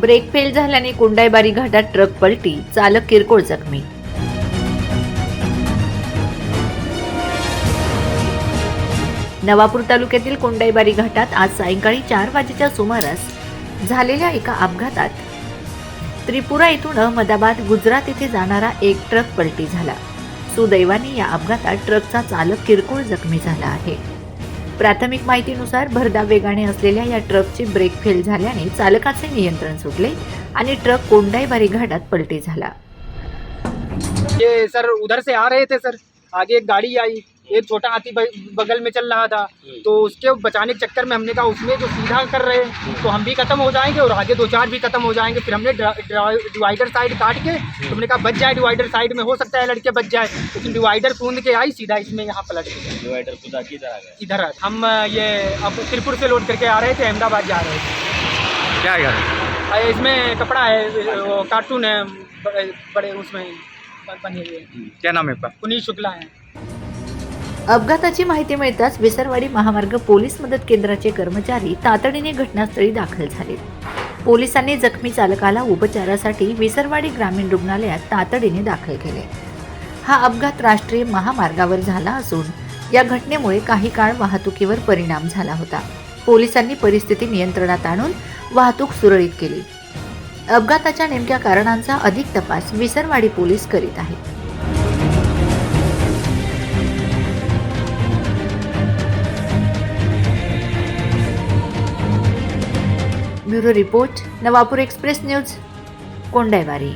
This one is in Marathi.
ब्रेक फेल झाल्याने कुंडाईबारी घाटात ट्रक पलटी चालक किरकोळ जखमी. नवापूर तालुक्यातील कोंडाईबारी घाटात आज सायंकाळी चार वाजेच्या सुमारास झालेल्या एका अपघातात त्रिपुरा इथून अहमदाबाद गुजरात येथे जाणारा एक ट्रक पलटी झाला. सुदैवाने या अपघातात ट्रकचा चालक किरकोळ जखमी झाला आहे. प्राथमिक माहितीनुसार भरधाव वेगाने असलेल्या या ट्रकचे ब्रेक फेल झाल्याने चालकाचे नियंत्रण सुटले आणि ट्रक कोंडाईबारी घाटात पलटी झाला. ये सर उधर से आ रहे थे सर. आगे एक गाड़ी आई. एक छोटा हाथी बगल में चल रहा था। तो उसके बचाने के चक्कर में हमने कहा उसमें जो सीधा कर रहे हैं तो हम भी खत्म हो जाएँगे और आगे दो चार भी खत्म हो जाएँगे। फिर हमने ड्रा- ड्रा- डिवाइडर साइड काट के तो हमने कहा बच जाए डिवाइडर साइड में हो सकता है लड़के बच जाए। लेकिन डिवाइडर कूद के आई सीधा इसमें यहाँ पलट गया। डिवाइडर खुदा की तरह इधर हम ये अब त्रिपुर से लोड करके आ रहे थे अहमदाबाद जा रहे थे। क्या है अ, इसमें कपड़ा है वो कार्टून है बड़े बड़े उसमें बने हुए क्या नाम है पुनीत शुक्ला है। अपघाताची माहिती मिळताच विसरवाडी महामार्ग पोलीस मदत केंद्राचे कर्मचारी तातडीने घटनास्थळी दाखल झाले पोलिसांनी जखमी चालकाला उपचारासाठी विसरवाडी ग्रामीण रुग्णालयात तातडीने दाखल केले. हा अपघात राष्ट्रीय महामार्गावर झाला असून या घटनेमुळे काही काळ वाहतुकीवर परिणाम झाला होता. पोलिसांनी परिस्थिती नियंत्रणात आणून वाहतूक सुरळीत केली. अपघाताच्या नेमक्या कारणांचा अधिक तपास विसरवाडी पोलीस करीत आहेत. Bureau report Navapur express news कोंडायवारी